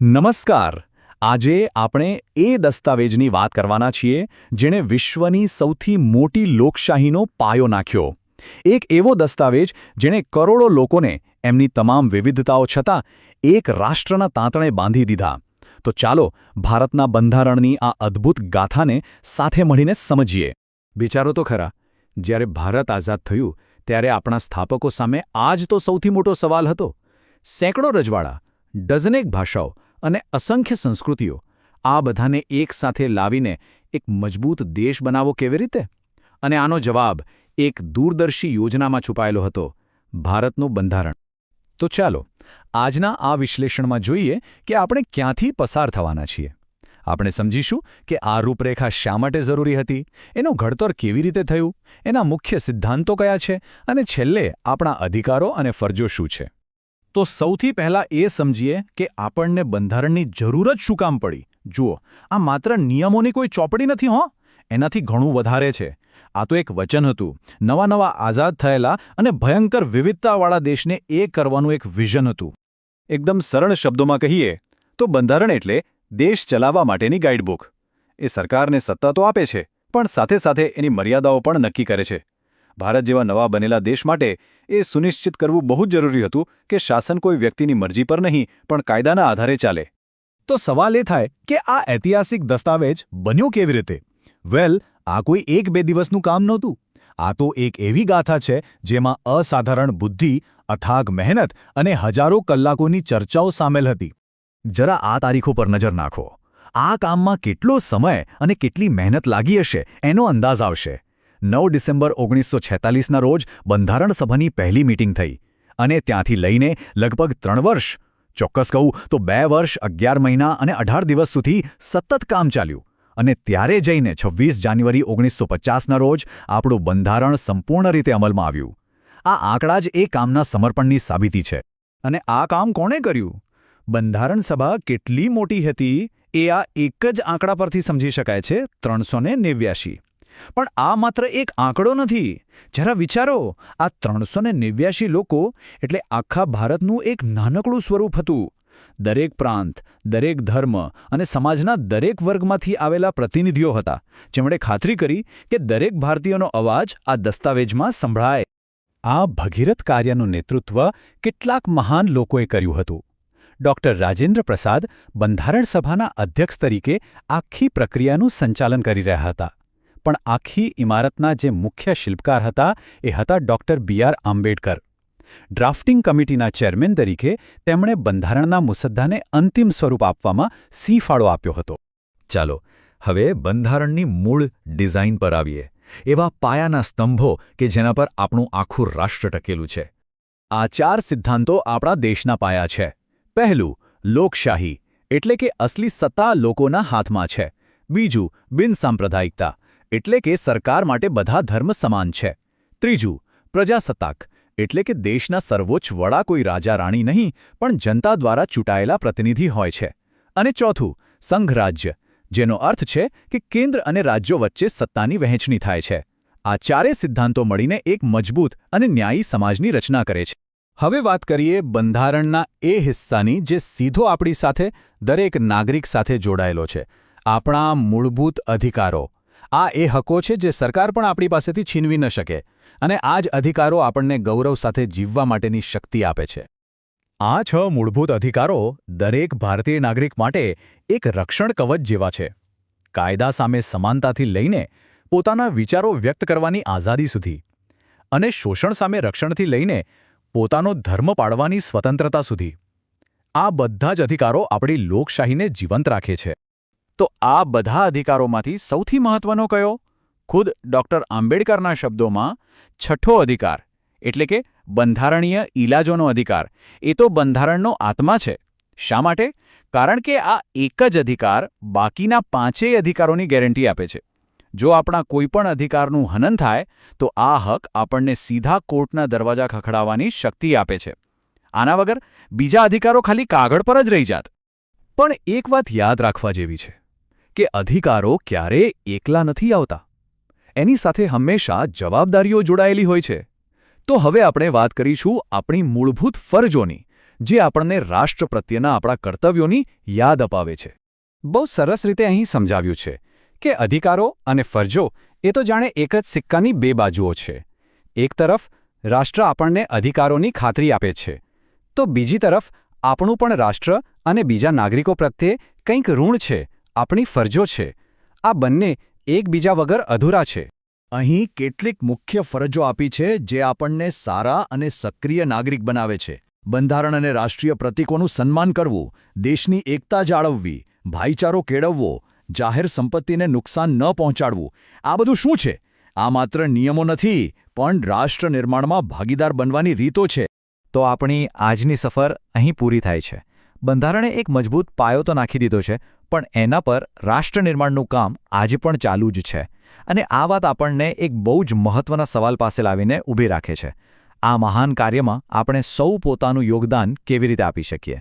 નમસ્કાર. આજે આપણે એ દસ્તાવેજની વાત કરવાના છીએ જેણે વિશ્વની સૌથી મોટી લોકશાહીનો પાયો નાખ્યો. એક એવો દસ્તાવેજ જેણે કરોડો લોકોને એમની તમામ વિવિધતાઓ છતાં એક રાષ્ટ્રના તાંતણે બાંધી દીધા. તો ચાલો ભારતના બંધારણની આ અદ્ભુત ગાથાને સાથે મળીને સમજીએ. વિચારો તો ખરા, જ્યારે ભારત આઝાદ થયું ત્યારે આપણા સ્થાપકો સામે આ જ તો સૌથી મોટો સવાલ હતો. સેંકડો રજવાડા, ડઝનેક ભાષાઓ અને અસંખ્ય સંસ્કૃતિઓ આ બધાને એક સાથે લાવીને એક મજબૂત દેશ બનાવવો કેવી રીતે? અને આનો જવાબ એક દૂરદર્શી યોજનામાં છુપાયેલો હતો, ભારતનું બંધારણ. તો ચાલો, આજના આ વિશ્લેષણમાં જોઈએ કે આપણે ક્યાંથી પસાર થવાના છીએ. આપણે સમજીશું કે આ રૂપરેખા શા માટે જરૂરી હતી, એનું ઘડતર કેવી રીતે થયું, એના મુખ્ય સિદ્ધાંતો કયા છે, અને છેલ્લે આપણા અધિકારો અને ફરજો શું છે. તો સૌથી પહેલાં એ સમજીએ કે આપણને બંધારણની જરૂર જ શું કામ પડી. જુઓ, આ માત્ર નિયમોની કોઈ ચોપડી નથી, હો. એનાથી ઘણું વધારે છે. આ તો એક વચન હતું. નવા નવા આઝાદ થયેલા અને ભયંકર વિવિધતાવાળા દેશને એ કરવાનું એક વિઝન હતું. એકદમ સરળ શબ્દોમાં કહીએ, તો બંધારણ એટલે દેશ ચલાવવા માટેની ગાઈડબુક. એ સરકારને સત્તા તો આપે છે, પણ સાથે સાથે એની મર્યાદાઓ પણ નક્કી કરે છે. ભારત જેવા નવા બનેલા દેશ માટે એ સુનિશ્ચિત કરવું બહુ જ જરૂરી હતું કે શાસન કોઈ વ્યક્તિની મરજી પર નહીં, પણ કાયદાના આધારે ચાલે. તો સવાલ એ થાય કે આ ઐતિહાસિક દસ્તાવેજ બન્યો કેવી રીતે? વેલ, આ કોઈ એક બે દિવસનું કામ નહોતું. આ તો એક એવી ગાથા છે જેમાં અસાધારણ બુદ્ધિ, અથાગ મહેનત અને હજારો કલાકોની ચર્ચાઓ સામેલ હતી. જરા આ તારીખો પર નજર નાખો. આ કામમાં કેટલો સમય અને કેટલી મહેનત લાગી હશે એનો અંદાજ આવશે. નવ ડિસેમ્બર ઓગણીસો છેતાલીસના રોજ બંધારણ સભાની પહેલી મીટિંગ થઈ અને ત્યાંથી લઈને લગભગ ત્રણ વર્ષ, ચોક્કસ કહું તો બે વર્ષ, અગિયાર મહિના અને અઢાર દિવસ સુધી સતત કામ ચાલ્યું. અને ત્યારે જઈને છવ્વીસ જાન્યુઆરી ઓગણીસો પચાસના રોજ આપણું બંધારણ સંપૂર્ણ રીતે અમલમાં આવ્યું. આ આંકડા જ એ કામના સમર્પણની સાબિતી છે. અને આ કામ કોણે કર્યું? બંધારણ સભા કેટલી મોટી હતી એ આ એક જ આંકડા પરથી સમજી શકાય છે, ત્રણસો નેવ્યાશી. પણ આ માત્ર એક આંકડો નથી. જરા વિચારો, આ ત્રણસો લોકો એટલે આખા ભારતનું એક નાનકડું સ્વરૂપ હતું. દરેક પ્રાંત, દરેક ધર્મ અને સમાજના દરેક વર્ગમાંથી આવેલા પ્રતિનિધિઓ હતા, જેમણે ખાતરી કરી કે દરેક ભારતીયોનો અવાજ આ દસ્તાવેજમાં સંભળાય. આ ભગીરથ કાર્યનું નેતૃત્વ કેટલાક મહાન લોકોએ કર્યું હતું. ડોક્ટર રાજેન્દ્ર પ્રસાદ બંધારણ સભાના અધ્યક્ષ તરીકે આખી પ્રક્રિયાનું સંચાલન કરી રહ્યા હતા. પણ આખી ઇમારતના જે મુખ્ય શિલ્પકાર હતા એ હતા doctor B R Ambedkar. Drafting કમિટીના ચેરમેન તરીકે તેમણે બંધારણના મુસદ્દાને અંતિમ સ્વરૂપ આપવામાં સી ફાળો આપ્યો હતો. ચાલો, હવે બંધારણની મૂળ ડિઝાઇન પર આવીએ. એવા પાયાના સ્તંભો કે જેના પર આપણું આખું રાષ્ટ્ર ટકેલું છે. આ ચાર સિદ્ધાંતો આપણા દેશના પાયા છે. પહેલું, લોકશાહી, એટલે કે અસલી સત્તા લોકોના હાથમાં છે. બીજું, બિનસાંપ્રદાયિકતા. એટલે કે સરકાર માટે બધા ધર્મ સમાન છે. ત્રીજું, પ્રજાસત્તાક. એટલે કે દેશના સર્વોચ્ચ વડા કોઈ રાજા રાણી નહીં, પણ જનતા દ્વારા ચૂંટાયેલા પ્રતિનિધિ હોય છે. અને ચોથું સંઘરાજ્ય જેનો અર્થ છે કે કેન્દ્ર અને રાજ્યો વચ્ચે સત્તાની વહેંચણી થાય છે. આ ચારે સિદ્ધાંતો મળીને એક મજબૂત અને ન્યાયી સમાજની રચના કરે છે. હવે વાત કરીએ બંધારણના એ હિસ્સાની જે સીધો આપણી સાથે દરેક નાગરિક સાથે જોડાયેલો છે. આપણા મૂળભૂત અધિકારો. આ એ હકો છે જે સરકાર પણ આપણી પાસેથી છીનવી ન શકે અને આ જ અધિકારો આપણને ગૌરવ સાથે જીવવા માટેની શક્તિ આપે છે. આ છ મૂળભૂત અધિકારો દરેક ભારતીય નાગરિક માટે એક રક્ષણ કવચ જેવા છે. કાયદા સામે સમાનતાથી લઈને પોતાના વિચારો વ્યક્ત કરવાની આઝાદી સુધી અને શોષણ સામે રક્ષણથી લઈને પોતાનો ધર્મ પાળવાની સ્વતંત્રતા સુધી. આ બધા જ અધિકારો આપણી લોકશાહીને જીવંત રાખે છે. તો આ બધા અધિકારોમાંથી સૌથી મહત્વનો કયો? ખુદ ડોક્ટર આંબેડકરના શબ્દોમાં છઠ્ઠો અધિકાર, એટલે કે બંધારણીય ઇલાજોનો અધિકાર. એ તો બંધારણનો આત્મા છે. શા માટે? કારણ કે આ એક જ અધિકાર બાકીના પાંચેય અધિકારોની ગેરંટી આપે છે. જો આપણા કોઈપણ અધિકારનું હનન થાય, તો આ હક આપણને સીધા કોર્ટના દરવાજા ખખડાવવાની શક્તિ આપે છે. આના વગર બીજા અધિકારો ખાલી કાગળ પર જ રહી જાત. પણ એક વાત યાદ રાખવા જેવી છે. કે અધિકારો ક્યારેય એકલા નથી આવતા. એની સાથે હંમેશા જવાબદારીઓ જોડાયેલી હોય છે. તો હવે આપણે વાત કરીશું આપણી મૂળભૂત ફરજોની, જે આપણને રાષ્ટ્ર પ્રત્યેના આપણા કર્તવ્યોની યાદ અપાવે છે. બહુ સરસ રીતે અહીં સમજાવ્યું છે કે અધિકારો અને ફરજો એ તો જાણે એક જ સિક્કાની બે બાજુઓ છે. એક તરફ, રાષ્ટ્ર આપણને અધિકારોની ખાતરી આપે છે. તો બીજી તરફ, આપણું પણ રાષ્ટ્ર અને બીજા નાગરિકો પ્રત્યે કંઈક ઋણ છે આપણી ફરજો છે. આ બંને એકબીજા વગર અધૂરા છે. અહીં કેટલીક મુખ્ય ફરજો આપી છે જે આપણને સારા અને સક્રિય નાગરિક બનાવે છે. બંધારણ અને રાષ્ટ્રીય પ્રતીકોનું સન્માન કરવું, દેશની એકતા જાળવવી, ભાઈચારો કેળવવો, જાહેર સંપત્તિને નુકસાન ન પહોંચાડવું, આ બધું શું છે? આ માત્ર નિયમો નથી, પણ રાષ્ટ્ર નિર્માણમાં ભાગીદાર બનવાની રીતો છે. તો આપણી આજની સફર અહીં પૂરી થાય છે. બંધારણે એક મજબૂત પાયો તો નાખી દીધો છે, પણ એના પર રાષ્ટ્ર નિર્માણનું કામ આજે પણ ચાલુ જ છે. અને આ વાત આપણને એક બહુ જ મહત્વના સવાલ પાસે લાવીને ઊભી રાખે છે. આ મહાન કાર્યમાં આપણે સૌ પોતાનું યોગદાન કેવી રીતે આપી શકીએ?